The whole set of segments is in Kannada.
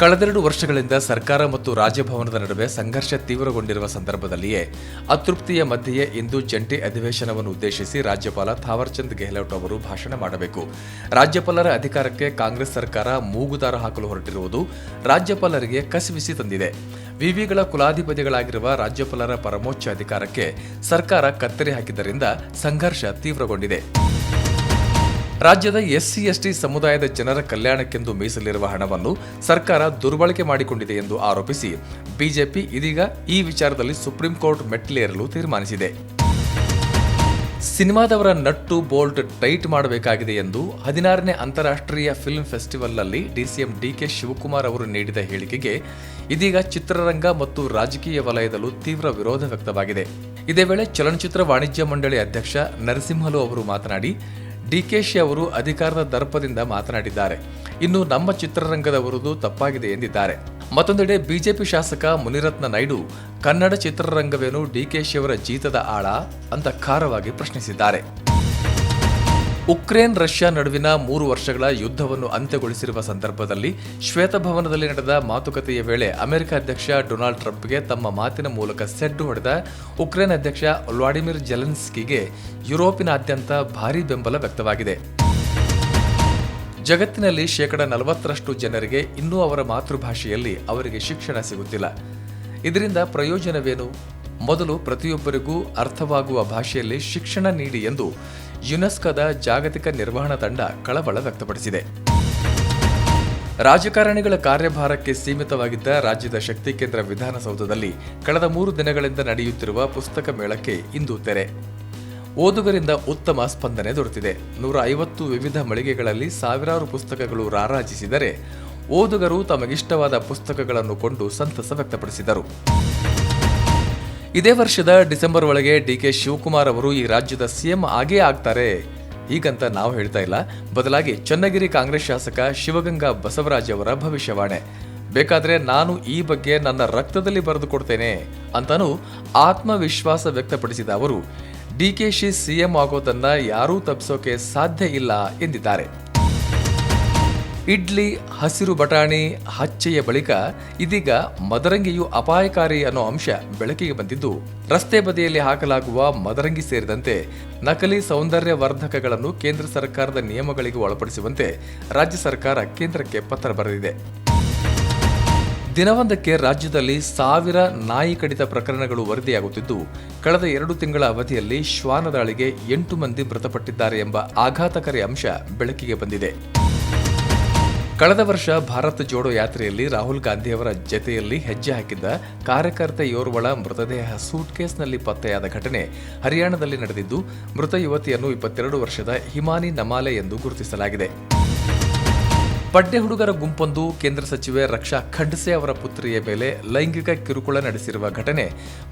ಕಳೆದೆರಡು ವರ್ಷಗಳಿಂದ ಸರ್ಕಾರ ಮತ್ತು ರಾಜಭವನದ ನಡುವೆ ಸಂಘರ್ಷ ತೀವ್ರಗೊಂಡಿರುವ ಸಂದರ್ಭದಲ್ಲಿಯೇ ಅತೃಪ್ತಿಯ ಮಧ್ಯೆಯೇ ಇಂದು ಜಂಟಿ ಅಧಿವೇಶನವನ್ನು ಉದ್ದೇಶಿಸಿ ರಾಜ್ಯಪಾಲ ಥಾವರ್ಚಂದ್ ಗೆಹ್ಲೋಟ್ ಅವರು ಭಾಷಣ ಮಾಡಬೇಕು. ರಾಜ್ಯಪಾಲರ ಅಧಿಕಾರಕ್ಕೆ ಕಾಂಗ್ರೆಸ್ ಸರ್ಕಾರ ಮೂಗುದಾರ ಹಾಕಲು ಹೊರಟಿರುವುದು ರಾಜ್ಯಪಾಲರಿಗೆ ಕಸಿವಿಸಿ ತಂದಿದೆ. ವಿವಿಗಳ ಕುಲಾಧಿಪತಿಗಳಾಗಿರುವ ರಾಜ್ಯಪಾಲರ ಪರಮೋಚ್ಚ ಅಧಿಕಾರಕ್ಕೆ ಸರ್ಕಾರ ಕತ್ತರಿ ಹಾಕಿದ್ದರಿಂದ ಸಂಘರ್ಷ ತೀವ್ರಗೊಂಡಿದೆ. ರಾಜ್ಯದ ಎಸ್ಸಿ, ಎಸ್ಟಿ ಸಮುದಾಯದ ಜನರ ಕಲ್ಯಾಣಕ್ಕೆಂದು ಮೀಸಲಿರುವ ಹಣವನ್ನು ಸರ್ಕಾರ ದುರ್ಬಳಕೆ ಮಾಡಿಕೊಂಡಿದೆ ಎಂದು ಆರೋಪಿಸಿ ಬಿಜೆಪಿ ಇದೀಗ ಈ ವಿಚಾರದಲ್ಲಿ ಸುಪ್ರೀಂ ಕೋರ್ಟ್ ಮೆಟ್ಟಿಲೇರಲು ತೀರ್ಮಾನಿಸಿದೆ. ಸಿನಿಮಾದವರ ನಟ್ಟು ಬೋಲ್ಟ್ ಟೈಟ್ ಮಾಡಬೇಕಾಗಿದೆ ಎಂದು ಹದಿನಾರನೇ ಅಂತಾರಾಷ್ಟ್ರೀಯ ಫಿಲ್ಮ್ ಫೆಸ್ಟಿವಲ್ನಲ್ಲಿ ಡಿಸಿಎಂ ಡಿಕೆ ಶಿವಕುಮಾರ್ ಅವರು ನೀಡಿದ ಹೇಳಿಕೆಗೆ ಇದೀಗ ಚಿತ್ರರಂಗ ಮತ್ತು ರಾಜಕೀಯ ವಲಯದಲ್ಲೂ ತೀವ್ರ ವಿರೋಧ ವ್ಯಕ್ತವಾಗಿದೆ. ಇದೇ ವೇಳೆ ಚಲನಚಿತ್ರ ವಾಣಿಜ್ಯ ಮಂಡಳಿ ಅಧ್ಯಕ್ಷ ನರಸಿಂಹಲು ಅವರು ಮಾತನಾಡಿ ಡಿಕೆಶಿ ಅವರು ಅಧಿಕಾರದ ದರ್ಪದಿಂದ ಮಾತನಾಡಿದ್ದಾರೆ. ಇನ್ನು ನಮ್ಮ ಚಿತ್ರರಂಗದವರದು ತಪ್ಪಾಗಿದೆ ಎಂದಿದ್ದಾರೆ. ಮತ್ತೊಂದೆಡೆ ಬಿಜೆಪಿ ಶಾಸಕ ಮುನಿರತ್ನ ನಾಯ್ಡು ಕನ್ನಡ ಚಿತ್ರರಂಗವೇನು ಡಿಕೆಶಿ ಅವರ ಜೀತದ ಆಳ ಅಂತ ಖಾರವಾಗಿ ಪ್ರಶ್ನಿಸಿದ್ದಾರೆ. ಉಕ್ರೇನ್ ರಷ್ಯಾ ನಡುವಿನ ಮೂರು ವರ್ಷಗಳ ಯುದ್ಧವನ್ನು ಅಂತ್ಯಗೊಳಿಸಿರುವ ಸಂದರ್ಭದಲ್ಲಿ ಶ್ವೇತಭವನದಲ್ಲಿ ನಡೆದ ಮಾತುಕತೆಯ ವೇಳೆ ಅಮೆರಿಕ ಅಧ್ಯಕ್ಷ ಡೊನಾಲ್ಡ್ ಟ್ರಂಪ್ಗೆ ತಮ್ಮ ಮಾತಿನ ಮೂಲಕ ಸೆಡ್ಡು ಹೊಡೆದ ಉಕ್ರೇನ್ ಅಧ್ಯಕ್ಷ ವ್ಲಾಡಿಮಿರ್ ಜೆಲೆನ್ಸ್ಕಿಗೆ ಯುರೋಪಿನಾದ್ಯಂತ ಭಾರೀ ಬೆಂಬಲ ವ್ಯಕ್ತವಾಗಿದೆ. ಜಗತ್ತಿನಲ್ಲಿ ಶೇಕಡ ನಲವತ್ತರಷ್ಟು ಜನರಿಗೆ ಇನ್ನೂ ಅವರ ಮಾತೃಭಾಷೆಯಲ್ಲಿ ಅವರಿಗೆ ಶಿಕ್ಷಣ ಸಿಗುತ್ತಿಲ್ಲ. ಇದರಿಂದ ಪ್ರಯೋಜನವೇನು? ಮೊದಲು ಪ್ರತಿಯೊಬ್ಬರಿಗೂ ಅರ್ಥವಾಗುವ ಭಾಷೆಯಲ್ಲಿ ಶಿಕ್ಷಣ ನೀಡಿ ಎಂದು ಯುನೆಸ್ಕೋದ ಜಾಗತಿಕ ನಿರ್ವಹಣಾ ತಂಡ ಕಳವಳ ವ್ಯಕ್ತಪಡಿಸಿದೆ. ರಾಜಕಾರಣಿಗಳ ಕಾರ್ಯಭಾರಕ್ಕೆ ಸೀಮಿತವಾಗಿದ್ದ ರಾಜ್ಯದ ಶಕ್ತಿ ಕೇಂದ್ರ ವಿಧಾನಸೌಧದಲ್ಲಿ ಕಳೆದ ಮೂರು ದಿನಗಳಿಂದ ನಡೆಯುತ್ತಿರುವ ಪುಸ್ತಕ ಮೇಳಕ್ಕೆ ಇಂದು ತೆರೆ. ಓದುಗರಿಂದ ಉತ್ತಮ ಸ್ಪಂದನೆ ದೊರೆತಿದೆ. ನೂರ ಐವತ್ತು ವಿವಿಧ ಮಳಿಗೆಗಳಲ್ಲಿ ಸಾವಿರಾರು ಪುಸ್ತಕಗಳು ರಾರಾಜಿಸಿದರೆ ಓದುಗರು ತಮಗಿಷ್ಟವಾದ ಪುಸ್ತಕಗಳನ್ನು ಕೊಂಡು ಸಂತಸ ವ್ಯಕ್ತಪಡಿಸಿದರು. ಇದೇ ವರ್ಷದ ಡಿಸೆಂಬರ್ ಒಳಗೆ ಡಿ ಕೆ ಶಿವಕುಮಾರ್ ಅವರು ಈ ರಾಜ್ಯದ ಸಿಎಂ ಆಗೇ ಆಗ್ತಾರೆ. ಹೀಗಂತ ನಾವು ಹೇಳ್ತಾ ಇಲ್ಲ. ಬದಲಾಗಿ ಚನ್ನಗಿರಿ ಕಾಂಗ್ರೆಸ್ ಶಾಸಕ ಶಿವಗಂಗಾ ಬಸವರಾಜ್ ಅವರ ಭವಿಷ್ಯವಾಣೆ. ಬೇಕಾದ್ರೆ ನಾನು ಈ ಬಗ್ಗೆ ನನ್ನ ರಕ್ತದಲ್ಲಿ ಬರೆದು ಕೊಡ್ತೇನೆ ಅಂತಾನೂ ಆತ್ಮವಿಶ್ವಾಸ ವ್ಯಕ್ತಪಡಿಸಿದ ಅವರು. ಡಿಕೆಶಿ ಸಿಎಂ ಆಗೋದನ್ನ ಯಾರೂ ತಪ್ಪಿಸೋಕೆ ಸಾಧ್ಯ ಇಲ್ಲ ಎಂದಿದ್ದಾರೆ. ಇಡ್ಲಿ, ಹಸಿರು ಬಟಾಣಿ ಹಚ್ಚೆಯ ಬಳಿಕ ಇದೀಗ ಮದರಂಗಿಯು ಅಪಾಯಕಾರಿ ಅನ್ನೋ ಅಂಶ ಬೆಳಕಿಗೆ ಬಂದಿದ್ದು, ರಸ್ತೆ ಬದಿಯಲ್ಲಿ ಹಾಕಲಾಗುವ ಮದರಂಗಿ ಸೇರಿದಂತೆ ನಕಲಿ ಸೌಂದರ್ಯ ವರ್ಧಕಗಳನ್ನು ಕೇಂದ್ರ ಸರ್ಕಾರದ ನಿಯಮಗಳಿಗೆ ಒಳಪಡಿಸುವಂತೆ ರಾಜ್ಯ ಸರ್ಕಾರ ಕೇಂದ್ರಕ್ಕೆ ಪತ್ರ ಬರೆದಿದೆ. ದಿನವೊಂದಕ್ಕೆ ರಾಜ್ಯದಲ್ಲಿ ಸಾವಿರ ನಾಯಿ ಕಡಿತ ಪ್ರಕರಣಗಳು ವರದಿಯಾಗುತ್ತಿದ್ದು, ಕಳೆದ ಎರಡು ತಿಂಗಳ ಅವಧಿಯಲ್ಲಿ ಶ್ವಾನ ದಾಳಿಗೆ ಎಂಟು ಮಂದಿ ಮೃತಪಟ್ಟಿದ್ದಾರೆ ಎಂಬ ಆಘಾತಕಾರಿ ಅಂಶ ಬೆಳಕಿಗೆ ಬಂದಿದೆ. ಕಳೆದ ವರ್ಷ ಭಾರತ ಜೋಡೋ ಯಾತ್ರೆಯಲ್ಲಿ ರಾಹುಲ್ ಗಾಂಧಿಯವರ ಜತೆಯಲ್ಲಿ ಹೆಜ್ಜೆ ಹಾಕಿದ್ದ ಕಾರ್ಯಕರ್ತೆಯೋರ್ವಳ ಮೃತದೇಹ ಸೂಟ್ಕೇಸ್ನಲ್ಲಿ ಪತ್ತೆಯಾದ ಘಟನೆ ಹರಿಯಾಣದಲ್ಲಿ ನಡೆದಿದ್ದು, ಮೃತ ಯುವತಿಯನ್ನು ಇಪ್ಪತ್ತೆರಡು ವರ್ಷದ ಹಿಮಾನಿ ನಮಾಲೆ ಎಂದು ಗುರುತಿಸಲಾಗಿದೆ. ಪಡ್ಡೆ ಹುಡುಗರ ಗುಂಪೊಂದು ಕೇಂದ್ರ ಸಚಿವೆ ರಕ್ಷಾ ಖಂಡ್ಸೆ ಅವರ ಪುತ್ರಿಯ ಮೇಲೆ ಲೈಂಗಿಕ ಕಿರುಕುಳ ನಡೆಸಿರುವ ಘಟನೆ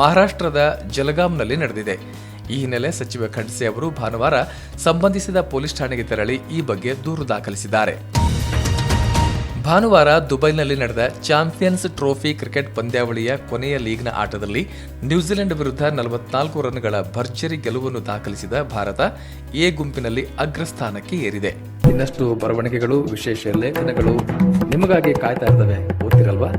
ಮಹಾರಾಷ್ಟ್ರದ ಜಲಗಾಂನಲ್ಲಿ ನಡೆದಿದೆ. ಈ ಹಿನ್ನೆಲೆ ಸಚಿವೆ ಖಂಡ್ಸೆ ಅವರು ಭಾನುವಾರ ಸಂಬಂಧಿಸಿದ ಪೊಲೀಸ್ ಠಾಣೆಗೆ ತೆರಳಿ ಈ ಬಗ್ಗೆ ದೂರು ದಾಖಲಿಸಿದ್ದಾರೆ. ಭಾನುವಾರ ದುಬೈನಲ್ಲಿ ನಡೆದ ಚಾಂಪಿಯನ್ಸ್ ಟ್ರೋಫಿ ಕ್ರಿಕೆಟ್ ಪಂದ್ಯಾವಳಿಯ ಕೊನೆಯ ಲೀಗ್ನ ಆಟದಲ್ಲಿ ನ್ಯೂಜಿಲೆಂಡ್ ವಿರುದ್ಧ ನಲವತ್ನಾಲ್ಕು ರನ್ಗಳ ಭರ್ಜರಿ ಗೆಲುವನ್ನು ದಾಖಲಿಸಿದ ಭಾರತ ಎ ಗುಂಪಿನಲ್ಲಿ ಅಗ್ರಸ್ಥಾನಕ್ಕೆ ಏರಿದೆ. ಇನ್ನಷ್ಟು ಬರವಣಿಗೆಗಳು, ವಿಶೇಷ ಲೇಖನಗಳು ನಿಮಗಾಗಿ ಕಾಯ್ತಾ ಇರ್ತವೆ. ಓದ್ತಿರಲ್ವಾ?